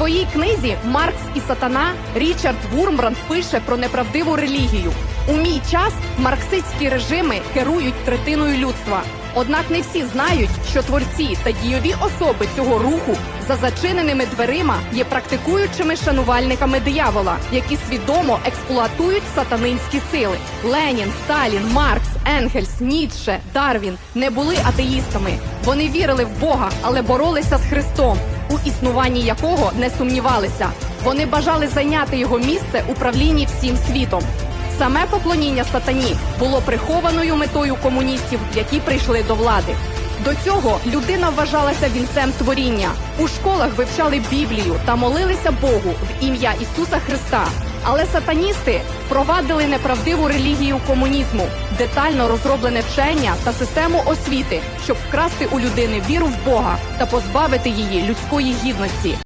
своїй книзі Маркс і Сатана Річард Вурмбранд пише про неправдиву релігію. У мій час марксистські режими керують третиною людства. Однак не всі знають, що творці та дійові особи цього руху за зачиненими дверима є практикуючими шанувальниками диявола, які свідомо експлуатують сатанинські сили. Ленін, Сталін, Маркс, Енгельс, Ніцше, Дарвін не були атеїстами. Вони вірили в Бога, але боролися з Христом, у існуванні якого не сумнівалися. Вони бажали зайняти його місце у правлінні всім світом. Саме поклоніння сатані було прихованою метою комуністів, які прийшли до влади. До цього людина вважалася вінцем творіння. У школах вивчали Біблію та молилися Богу в ім'я Ісуса Христа. Але сатаністи впровадили неправдиву релігію комунізму, детально розроблене вчення та систему освіти, щоб вкрасти у людини віру в Бога та позбавити її людської гідності.